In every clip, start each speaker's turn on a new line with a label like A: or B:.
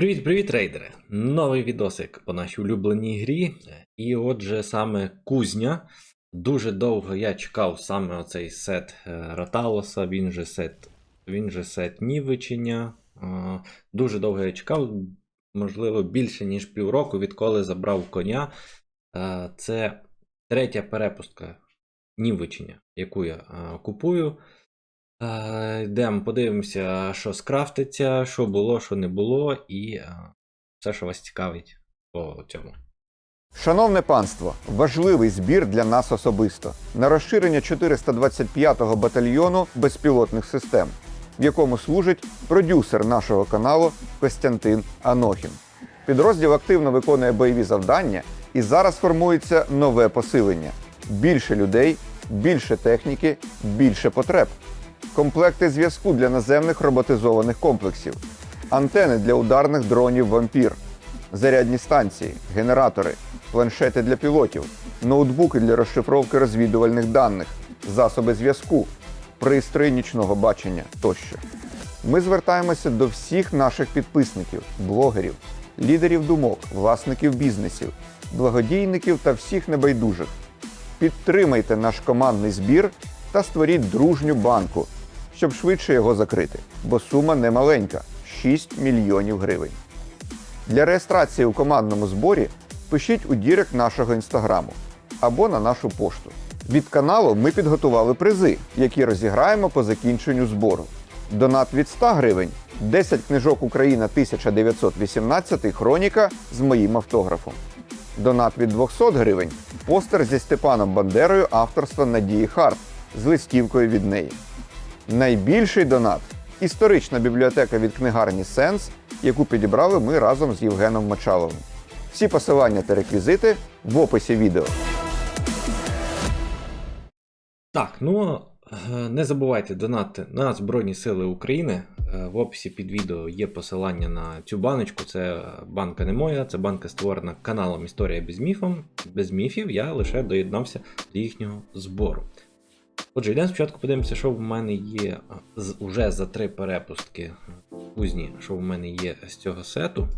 A: Привіт-привіт, трейдери! Новий відосик по нашій улюбленій грі. І отже, саме кузня. Дуже довго я чекав саме оцей сет е, Раталоса, він же сет, він же сет Нівичення. Дуже довго я чекав, можливо, більше ніж півроку, відколи забрав коня. Е, Це третя перепустка Нівичення, яку я е, купую. Е, Йдемо, подивимося, що скрафтиться, що було, що не було, і е, все, що вас цікавить по цьому.
B: Шановне панство, важливий збір для нас особисто на розширення 425-го батальйону безпілотних систем, в якому служить продюсер нашого каналу Костянтин Анохін. Підрозділ активно виконує бойові завдання, і зараз формується нове посилення: більше людей, більше техніки, більше потреб. Комплекти зв'язку для наземних роботизованих комплексів, антени для ударних дронів вампір, зарядні станції, генератори, планшети для пілотів, ноутбуки для розшифровки розвідувальних даних, засоби зв'язку, пристрої нічного бачення тощо. Ми звертаємося до всіх наших підписників, блогерів, лідерів думок, власників бізнесів, благодійників та всіх небайдужих. Підтримайте наш командний збір та створіть дружню банку, щоб швидше його закрити, бо сума немаленька 6 мільйонів гривень. Для реєстрації у командному зборі пишіть у дірект нашого інстаграму або на нашу пошту. Від каналу ми підготували призи, які розіграємо по закінченню збору. Донат від 100 гривень, 10 книжок Україна 1918 хроніка з моїм автографом. Донат від 200 гривень, постер зі Степаном Бандерою авторства Надії Харт з листівкою від неї. Найбільший донат історична бібліотека від книгарні Сенс, яку підібрали ми разом з Євгеном Мочаловим. Всі посилання та реквізити в описі відео.
A: Так, ну е, не забувайте донати на Збройні Сили України. Е, В описі під відео є посилання на цю баночку. Це банка не моя, це банка створена каналом Історія без міфом. Без міфів я лише доєднався до їхнього збору. Отже, йдемо спочатку подивимося, що в мене є з- уже за три перепустки кузні, що в мене є з цього сету.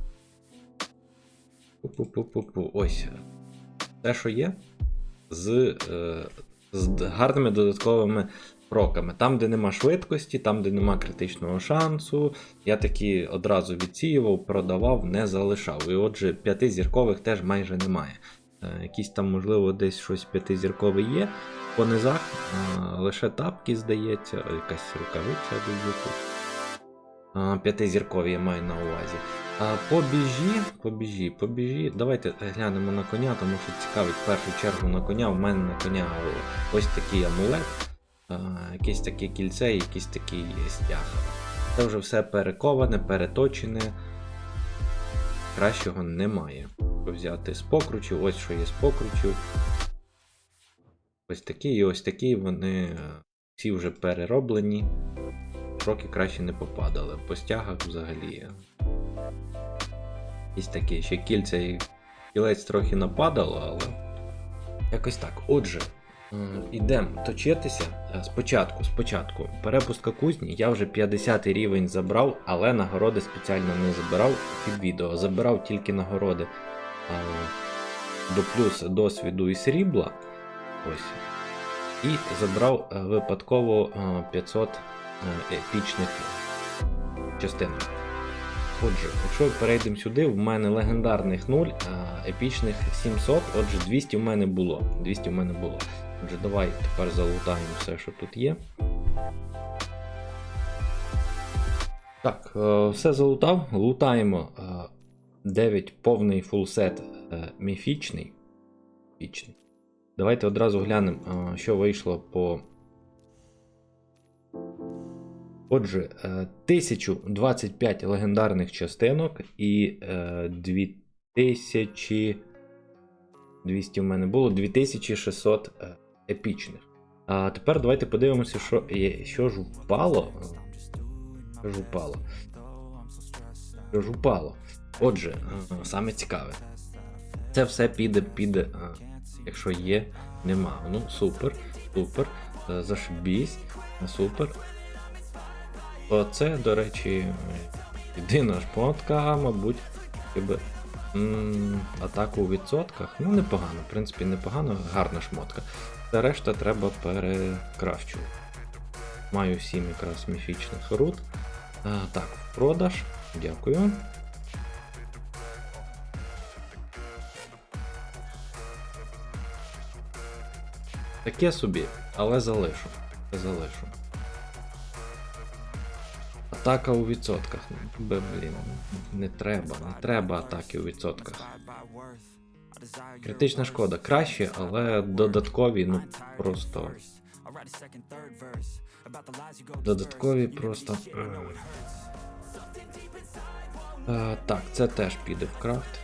A: Пу-пу-пу-пу-пу. Ось. Те, що є, з, е, з гарними додатковими проками. Там, де нема швидкості, там, де нема критичного шансу, я такі одразу відсіював, продавав, не залишав. І отже, п'ятизіркових теж майже немає. Е, Якісь там, можливо, десь щось п'ятизіркове є. По низах лише тапки, здається, якась рукавиця тут. П'ятизіркові я маю на увазі. А по біжі, по біжі, по біжі. Давайте глянемо на коня, тому що цікавить в першу чергу на коня. У мене на коня ось такий амулет, якесь таке кільце, і якийсь такий стяг. Це вже все перековане, переточене. Кращого немає. Взяти з покручів, ось що є з покручів. Ось такі і ось такі, вони е, всі вже перероблені. Роки краще не попадали. По стягах взагалі. Якісь такі ще кільця і кілець трохи нападало, але якось так. Отже, йдемо точитися. Е, Спочатку, спочатку, перепустка кузні, я вже 50 рівень забрав, але нагороди спеціально не забирав під відео. Забирав тільки нагороди е, до плюс досвіду і срібла. Ось. І забрав е, випадково е, 500 е, епічних частинок. Отже, якщо перейдемо сюди, в мене легендарних 0, а епічних 700, отже, 200 в мене було. 200 в мене було. Отже, давай тепер залутаємо все, що тут є. Так, е, все залутав. Лутаємо е, 9 повний фулсет е, міфічний. Міфічний. Давайте одразу глянемо, е, що вийшло по. Отже, е, 1025 легендарних частинок і е, 2000. 200 в мене було 2600 е, епічних. А тепер давайте подивимося, що, є- що ж впало. Що ж впало. Що ж впало. Отже, е, саме цікаве. Це все піде, піде, е, якщо є, нема. Ну, супер, супер. е, Зашибісь, супер. Оце, до речі, Єдина шмотка, мабуть, м, Атаку у відсотках. Ну, непогано, в принципі, непогано, гарна шмотка. Та решта треба перекращувати. Маю 7 якраз міфічних рут. А, так, в продаж. Дякую. Таке собі, але залишу. Залишу. Атака у відсотках. Блін, не треба, не треба атаки у відсотках. Критична шкода краще, але додаткові, ну просто. Додаткові просто. Е, так, це теж піде в крафт.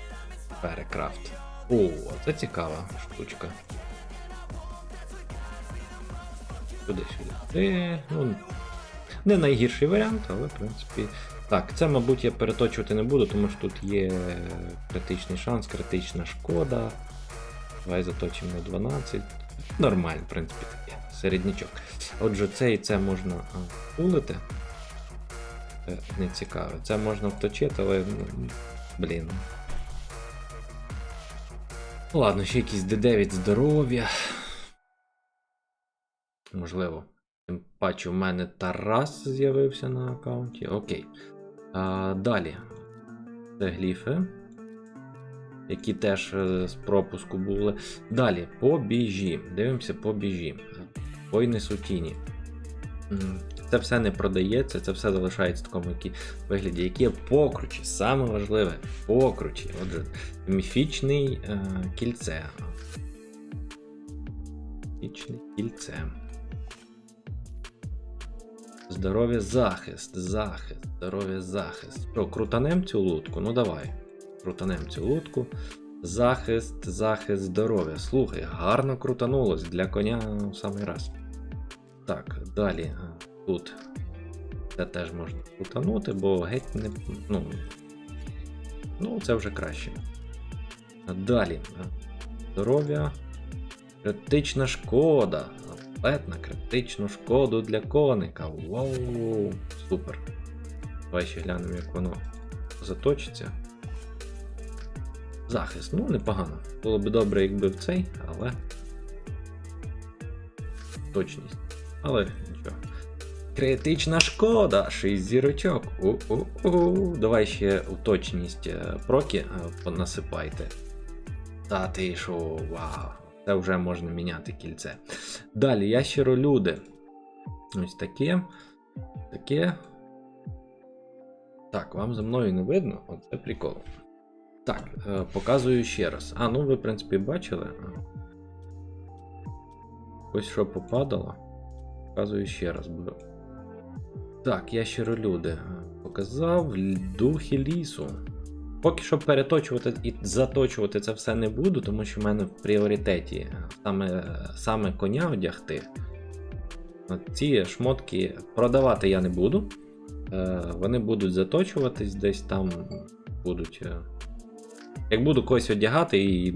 A: Перекрафт. О, це цікава штучка. Сюди, сюди. Сюди. Ну, не найгірший варіант, але в принципі. Так, це, мабуть, я переточувати не буду, тому що тут є критичний шанс, критична шкода. Давай заточимо на 12. Нормально, в принципі, таке. Середнячок. Отже, це і це можна пулити. Це не цікаво. Це можна вточити, але. ну, Блін. Ну, Ладно, ще якийсь D9 здоров'я. Можливо. Тим паче, в мене Тарас з'явився на аккаунті. Окей. А, далі. Це гліфи. Які теж е, з пропуску були. Далі, по біжі. Дивимося по біжі. Войни сутіні. Це все не продається, це все залишається в такому вигляді. Які є покручі, саме важливе покручі. Отже, міфічний е, кільце. Міфічне кільце. Здоров'я захист, захист, здоров'я захист. Що, крутанем цю лутку? Ну давай. Крутанем цю лутку. Захист, захист, здоров'я. Слухай, гарно крутанулось для коня в самий раз. Так, далі. Тут. Це теж можна крутанути, бо геть не. Ну, ну це вже краще. Далі. Здоров'я. Критична шкода. Атлет на критичну шкоду для коника. Вау! Супер. Давай ще глянемо, як воно заточиться. Захист, ну непогано. Було б добре, якби в цей, але. Точність. Але нічого. Критична шкода! 6 зірочок. У-у-у. Давай ще у точність е, проки е, понасипайте. Та ти що, вау. Це вже можна міняти кільце. Далі, ящеролюди. Ось таке. Таке. Так, вам за мною не видно? Оце прикол. Так, е, показую ще раз. А, ну ви, в принципі, бачили. Ось що попадало. Показую ще раз. Так, ящеролюди. Е, Показав духи лісу. Поки що переточувати і заточувати це все не буду, тому що в мене в пріоритеті саме, саме коня одягти. Ці шмотки продавати я не буду. Е, Вони будуть заточуватись десь там. Будуть. е, Як буду когось одягати і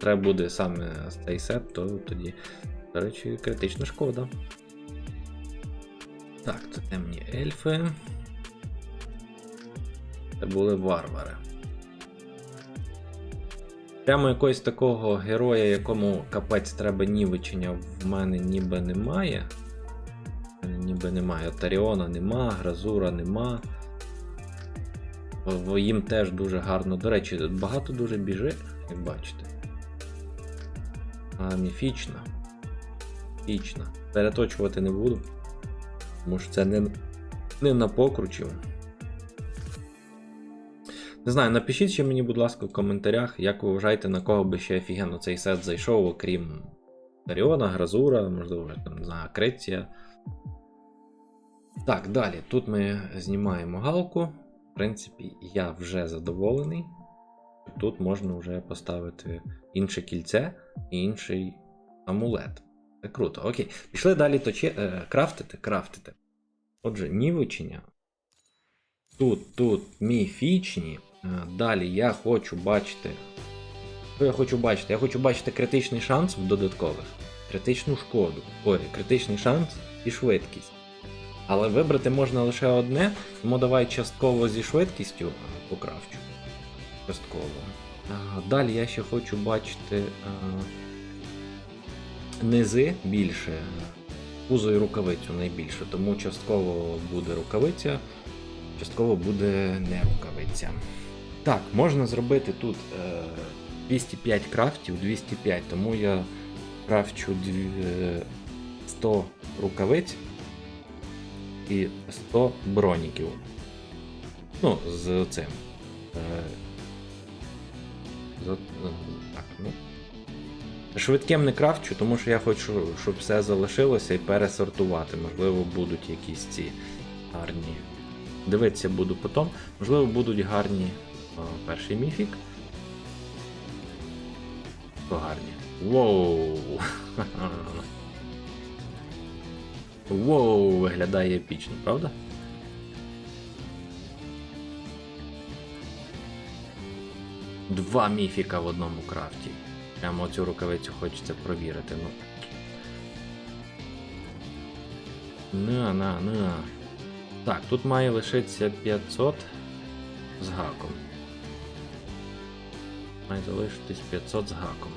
A: треба буде саме цей сет, то тоді, до речі, критична шкода. Так, це темні ельфи. Це були варвари. Прямо якогось такого героя, якому капець треба нівечення, в мене ніби немає. Ніби немає. Таріона нема, Гразура нема. Їм теж дуже гарно. До речі, багато дуже біжить, як бачите. А міфічна. Міфічна. Переточувати не буду. Тому що це не, не на покручів. Не знаю, напишіть ще мені, будь ласка, в коментарях, як ви вважаєте, на кого би ще офігенно цей сет зайшов, окрім Даріона, Гразура, можливо, там, не знаю, Акреція. Так, далі. Тут ми знімаємо галку. В принципі, я вже задоволений. Тут можна вже поставити інше кільце і інший амулет. Це круто. Окей. Пішли далі точи... е, крафтити, крафтити. Отже, нівечення. Тут, тут міфічні. Е, Далі я хочу бачити. Що я хочу бачити? Я хочу бачити критичний шанс в додаткових. Критичну шкоду. Ой, критичний шанс і швидкість. Але вибрати можна лише одне, тому давай частково зі швидкістю покравчу. Частково. Далі я ще хочу бачити низи більше, пузо і рукавицю найбільше, тому частково буде рукавиця, частково буде не рукавиця. Так, можна зробити тут е, 205 крафтів, 205, тому я крафчу е, 100 рукавиць і 100 броніків. Ну, з цим. Е, так, ну. Швидким не крафчу, тому що я хочу, щоб все залишилося і пересортувати. Можливо, будуть якісь ці гарні. Дивитися буду потім. Можливо, будуть гарні перший міфік. То гарні. Воу! Воу, виглядає епічно, правда? Два міфіка в одному крафті. Прямо цю рукавицю хочеться провірити. Ну. На, на, на. Так, тут має лишитися 500 з гаком. Має залишитись 500 з гаком.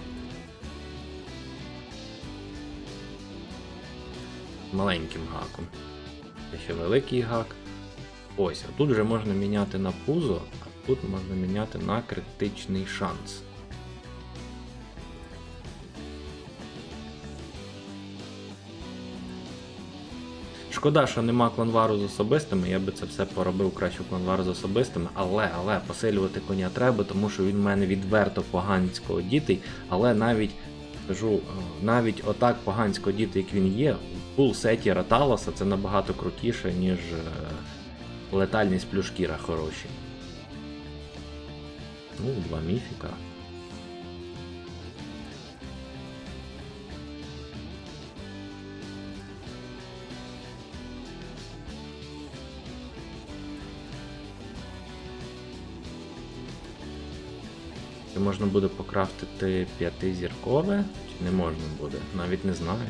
A: Маленьким гаком. Це ще великий гак. Ось, а тут вже можна міняти на пузо, а тут можна міняти на критичний шанс. Шкода, що нема кланвару з особистими, я би це все поробив краще кланвар з особистими, але але посилювати коня треба, тому що він в мене відверто погансько одітий, але навіть кажу, е, навіть отак погансько одітий, як він є, в пул сеті Раталоса це набагато крутіше, ніж е, летальність плюшкіра хороші. Ну, два міфіка. Можна буде покрафтити п'ятизіркове, чи не можна буде? Навіть не знаю.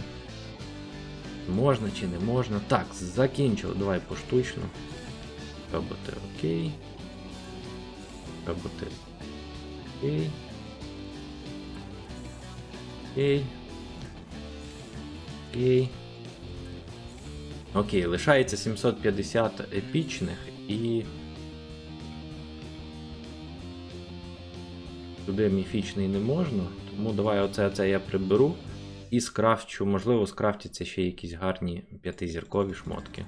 A: Можна чи не можна. Так, закінчив. Давай поштучно. Роботи окей. Роботи окей. Окей. Окей. Окей, лишається 750 епічних і. Туди міфічний не можна, тому давай оце, оце я приберу і скрафчу, можливо, скрафтяться ще якісь гарні п'ятизіркові шмотки.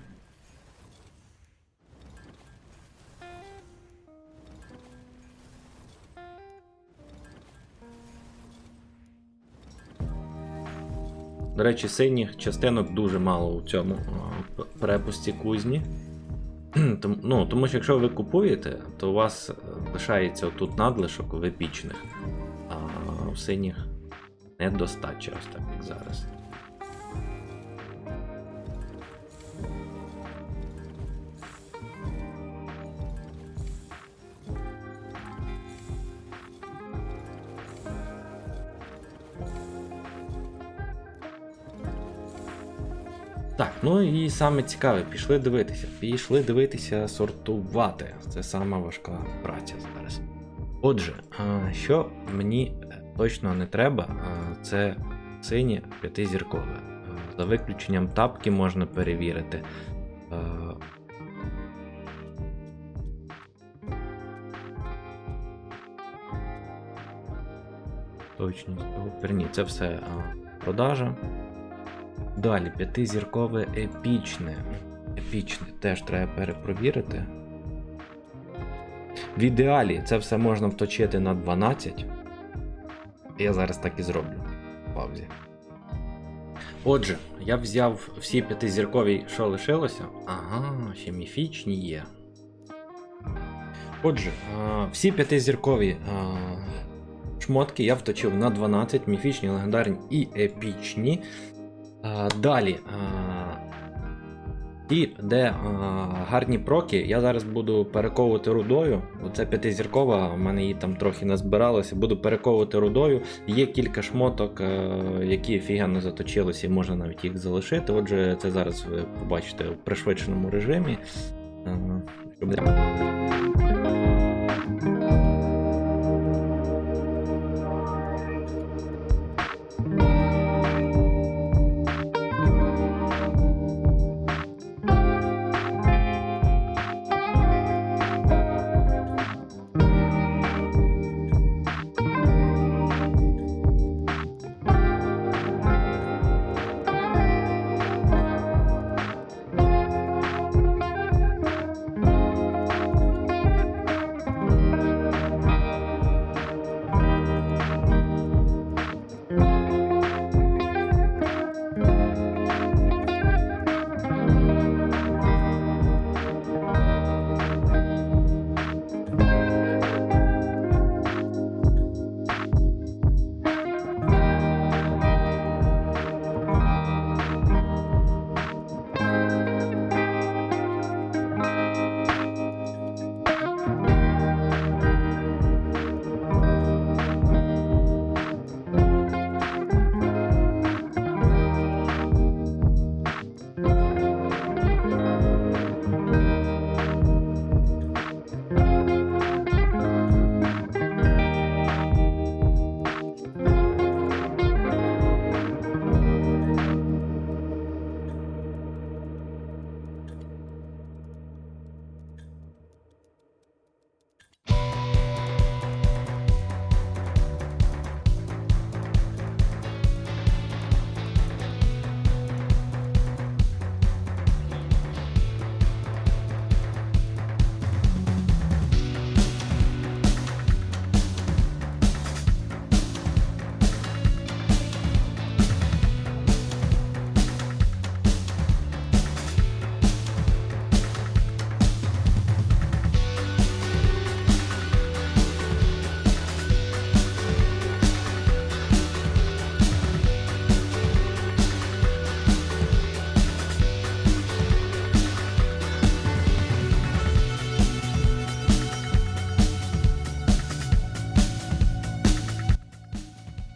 A: До речі, синіх частинок дуже мало у цьому а, п- перепусті кузні. Ну, тому що якщо ви купуєте, то у вас е, лишається тут надлишок в епічних, а в синіх недостача, ось так як зараз. Ну і саме цікаве, пішли дивитися. Пішли дивитися, сортувати. Це сама важка праця зараз. Отже, що мені е, точно не треба, це синє п'ятизіркове. А, За виключенням тапки можна перевірити. А, Точність ні, це все продажа. Далі, п'ятизіркове епічне. Епічне теж треба перепровірити. В ідеалі це все можна вточити на 12. Я зараз так і зроблю. В Паузі. Отже, я взяв всі п'ятизіркові, що лишилося. Ага, ще міфічні є. Отже, всі п'ятизіркові шмотки я вточив на 12, міфічні, легендарні і епічні. А, далі. А, Ті, де а, гарні проки, я зараз буду перековувати рудою. Оце п'ятизіркова, в мене її там трохи назбиралося. Буду перековувати рудою. Є кілька шмоток, е, які офігенно заточилися, і можна навіть їх залишити. Отже, це зараз ви побачите в пришвидшеному режимі. Е,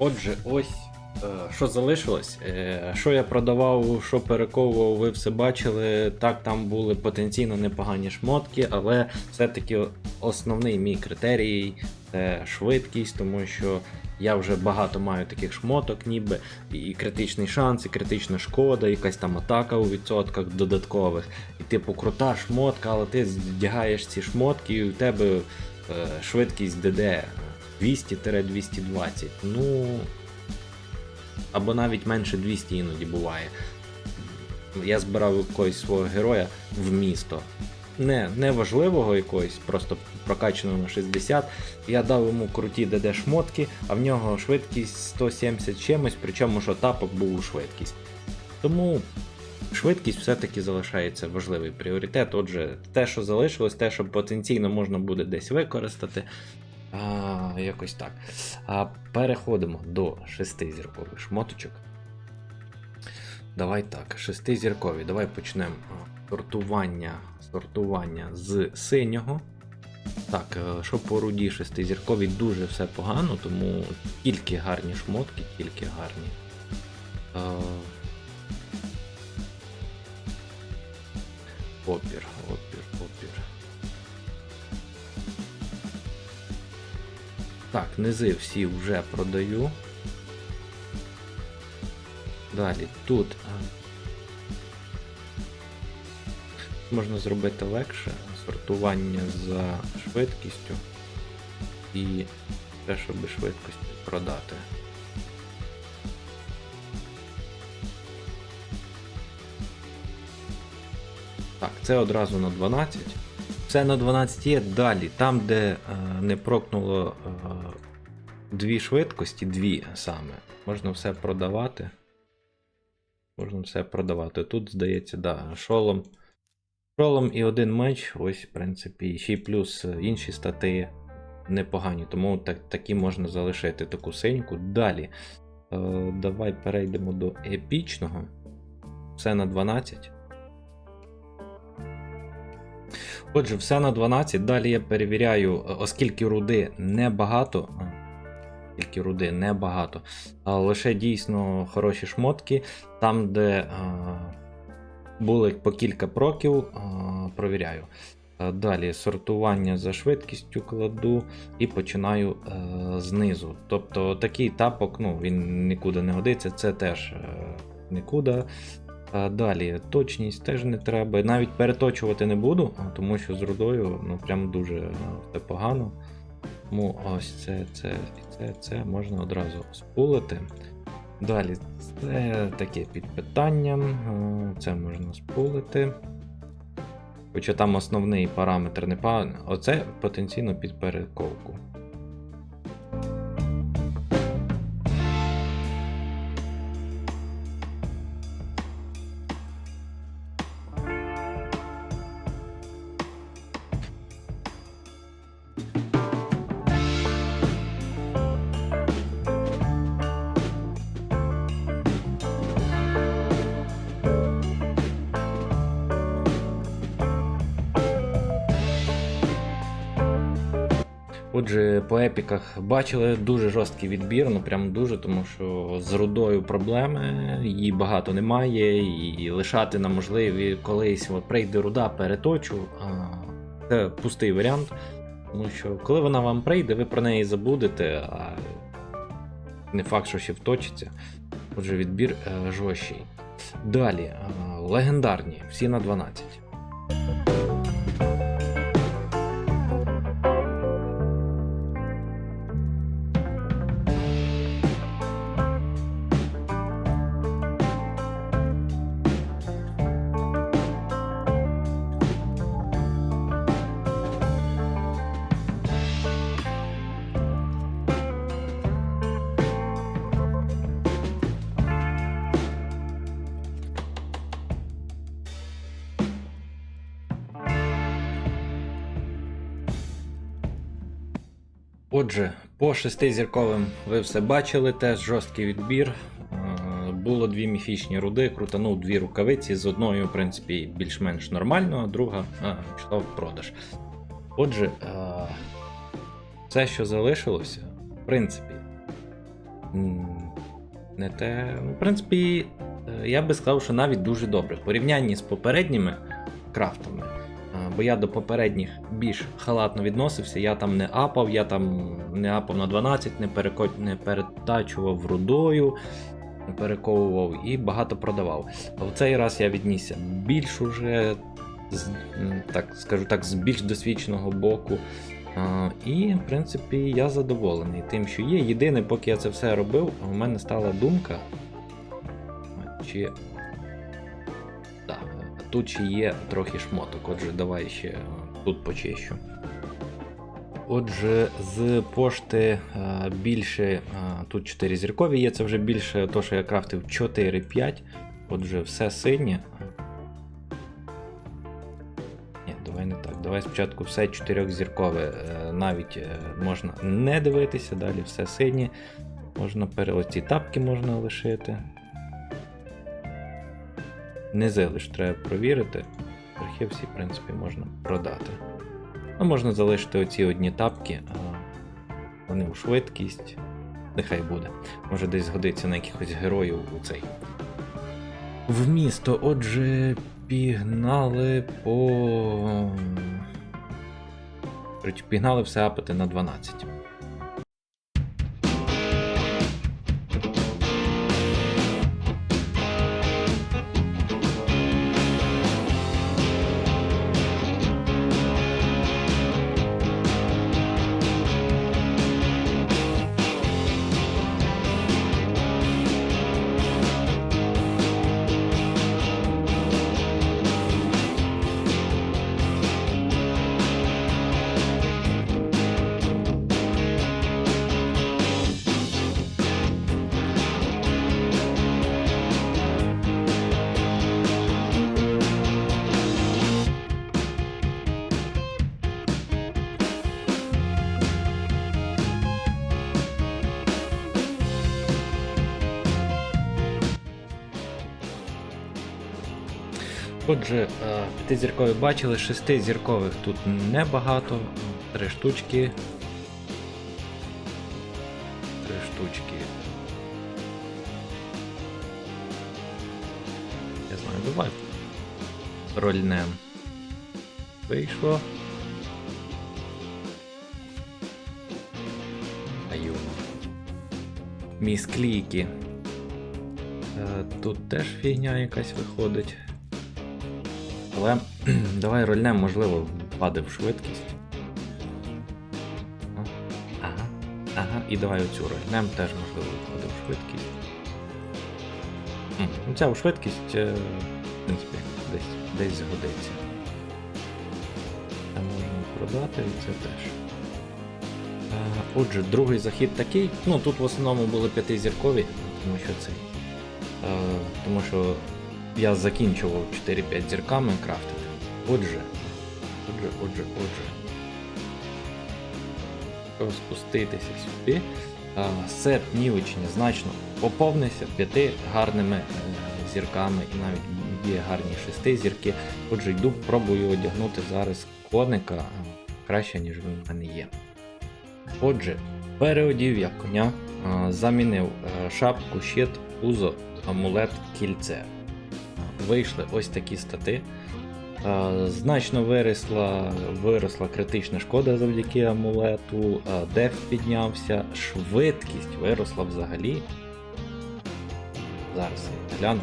A: Отже, ось е, що залишилось. Е, Що я продавав, що перековував, ви все бачили. Так, там були потенційно непогані шмотки, але все-таки основний мій критерій це швидкість, тому що я вже багато маю таких шмоток, ніби і критичний шанс, і критична шкода, якась там атака у відсотках додаткових. І типу крута шмотка, але ти здягаєш ці шмотки, і у тебе е, швидкість ДД 200-220. Ну. Або навіть менше 200 іноді буває. Я збирав якогось свого героя в місто. Не, не важливого якогось, просто прокачаного на 60. Я дав йому круті ДД шмотки, а в нього швидкість 170 чимось, причому що тапок був у швидкість. Тому швидкість все-таки залишається важливий пріоритет. Отже, те, що залишилось, те, що потенційно можна буде десь використати. А, якось так. А, переходимо до шестизіркових шмоточок. Давай так, шестизіркові. Давай почнемо сортування, сортування з синього. Так, е, що по руді шестизіркові дуже все погано, тому тільки гарні шмотки, тільки гарні. Е, Опір. Так, низи всі вже продаю. Далі тут можна зробити легше сортування за швидкістю і те, щоб швидкості продати. Так, це одразу на 12. Все на 12 є. Далі, там, де е, не прокнуло е, дві швидкості, дві саме, можна все продавати. Можна все продавати. Тут, здається, да, шолом. Шолом і один меч, ось, в принципі, ще й плюс е, інші стати непогані, тому так, такі можна залишити таку синьку. Далі. Е, давай перейдемо до епічного. Все на 12. Отже, все на 12. Далі я перевіряю, е, оскільки руди небагато. А, Оскільки руди небагато, а лише дійсно хороші шмотки. Там, де були по кілька проків, провіряю. Далі сортування за швидкістю кладу і починаю е, знизу. Тобто такий тапок, ну, він нікуди не годиться, це теж е, нікуди. А Далі точність теж не треба. Навіть переточувати не буду, тому що з рудою ну, прям дуже все погано. Тому ось це, це і це, це можна одразу спулити. Далі це таке під питанням. е, Це можна спулити. Хоча там основний параметр не поганий. Оце потенційно під перековку. Епіках бачили дуже жорсткий відбір, ну прям дуже, тому що з рудою проблеми, її багато немає, і лишати на можливі колись от прийде руда, переточу. Це пустий варіант. Тому що коли вона вам прийде, ви про неї забудете, а не факт, що ще вточиться. Отже, відбір е, жорсткий. Далі, е, легендарні, всі на 12. Шестизірковим ви все бачили, теж жорсткий відбір. Е, Було дві міфічні руди, крутанув дві рукавиці. З одною, в принципі, більш-менш нормально, а друга а, пішла в продаж. Отже, е, все, що залишилося, в принципі, не те. ну, В принципі, е, я би сказав, що навіть дуже добре. В порівнянні з попередніми крафтами. Бо я до попередніх більш халатно відносився, я там не апав, я там не апав на 12, не, переко... не перетачував рудою, не перековував і багато продавав. А в цей раз я віднісся більш уже, так скажу так, з більш досвідченого боку. І, в принципі, я задоволений тим, що є. Єдине, поки я це все робив, у мене стала думка. Чи тут ще є трохи шмоток, отже, давай ще е, тут почищу. Отже, з пошти е, більше, е, тут 4 зіркові є, це вже більше то, що я крафтив 4-5. Отже, все синє. Ні, давай не так. Давай спочатку все 4 зіркове. Навіть можна не дивитися, далі все синє. Можна пере... Тапки можна лишити. Низи лише треба провірити. Верхи всі, в принципі, можна продати. Ну, можна залишити оці одні тапки, а вони у швидкість. Нехай буде. Може десь згодиться на якихось героїв у цей. В місто, отже, пігнали по. Пігнали все апати на 12. Отже, е, п'ятизіркові бачили, шестизіркових тут небагато. Три штучки. Три штучки. Я знаю, давай. Рольнем. Вийшло. Аю. Місклійки. Е, Тут теж фігня якась виходить. Але давай рольнем, можливо, впаде в швидкість. Ага. Ага. І давай оцю рольнем теж можливо впаде швидкість. Ну Ця швидкість, е, в принципі, десь, десь згодиться. Це можна продати і це теж. Е, Отже, другий захід такий. Ну тут в основному були п'ятизіркові, тому що цей. Е, Тому що я закінчував 4-5 зірками крафтити. Отже. Отже, отже, отже. Спуститися сюди. Сет нівечення значно поповнився п'яти гарними е, зірками і навіть є гарні шести зірки. Отже, йду, пробую одягнути зараз коника е, краще, ніж він в мене є. Отже, переодів я коня, замінив е, шапку, щит, пузо, амулет, кільце. Вийшли ось такі стати. Значно виросла, виросла критична шкода завдяки амулету, деф піднявся, швидкість виросла взагалі. Зараз я гляну,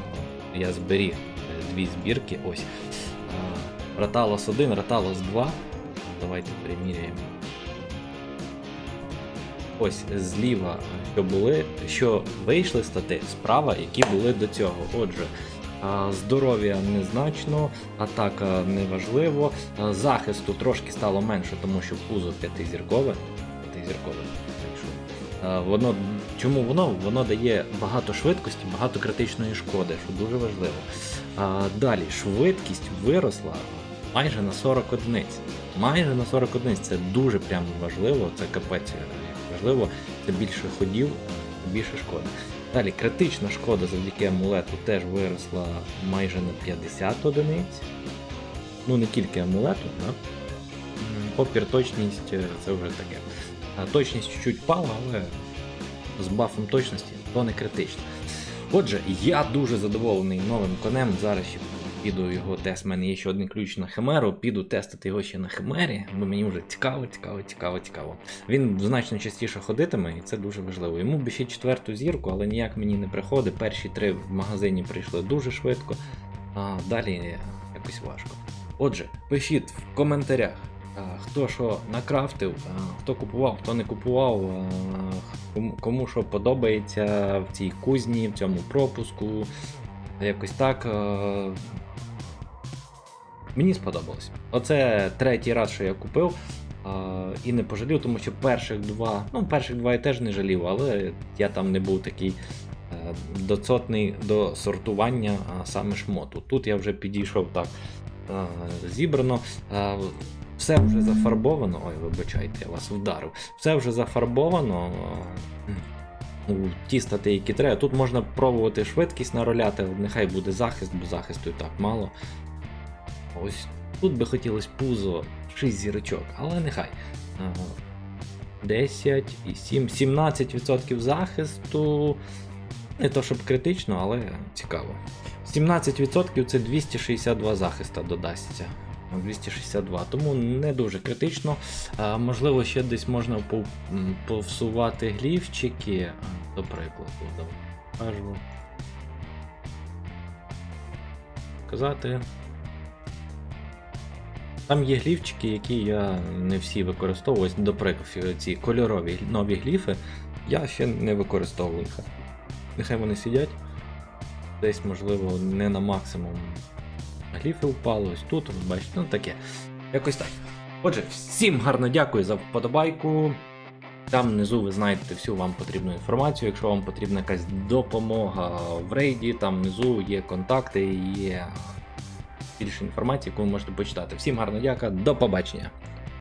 A: я зберіг е, дві збірки. Ось. А, Раталос 1, Раталос 2. Давайте приміряємо. Ось зліва, що були, що вийшли стати, справа, які були до цього. Отже, здоров'я незначно, атака неважливо, захисту трошки стало менше, тому що пузо п'ятизіркове. П'ятизіркове Воно чому воно? Воно дає багато швидкості, багато критичної шкоди, що дуже важливо. А, далі швидкість виросла майже на 40 одиниць. Майже на 40 одиниць. Це дуже прямо важливо, це капець важливо. Це більше ходів, більше шкоди. Далі критична шкода завдяки амулету теж виросла майже на 50 одиниць. Ну не тільки амулету, да? Попір точність е, це вже таке. Точність чуть-чуть пала, але з бафом точності то не критично. Отже, я дуже задоволений новим конем. Зараз ще піду його тест. У мене є ще один ключ на химеру. Піду тестити його ще на химері, бо мені вже цікаво, цікаво, цікаво, цікаво. Він значно частіше ходитиме, і це дуже важливо. Йому б ще четверту зірку, але ніяк мені не приходить. Перші три в магазині прийшли дуже швидко, а далі якось важко. Отже, пишіть в коментарях. Хто що накрафтив, хто купував, хто не купував, кому, що подобається в цій кузні, в цьому пропуску. Якось так. Мені сподобалось. Оце третій раз, що я купив. І не пожалів, тому що перших два, ну, перших два я теж не жалів, але я там не був такий е, доцотний до сортування саме шмоту. Тут я вже підійшов так е, зібрано. Е, Все вже зафарбовано. Ой, вибачайте, я вас вдарив. Все вже зафарбовано. ті стати, які треба. Тут можна пробувати швидкість нароляти, нехай буде захист, бо захисту і так мало. Ось тут би хотілося пузо 6 зірочок, але нехай. 10 і 7, 17% захисту. Не то щоб критично, але цікаво. 17% це 262 захиста додасться. 262, тому не дуже критично. А, можливо, ще десь можна повсувати глівчики, до прикладу, покажу. Казати. Там є гліфчики, які я не всі використовую. Ось, До прикладу, ці кольорові нові гліфи я ще не використовую. Нехай, вони сидять. Десь, можливо, не на максимум гліфи впало, ось тут, бачите, ну таке. Якось так. Отже, всім гарно дякую за вподобайку. Там внизу ви знайдете всю вам потрібну інформацію. Якщо вам потрібна якась допомога в рейді, там внизу є контакти, є більше інформації, яку ви можете почитати. Всім гарно дяка, до побачення!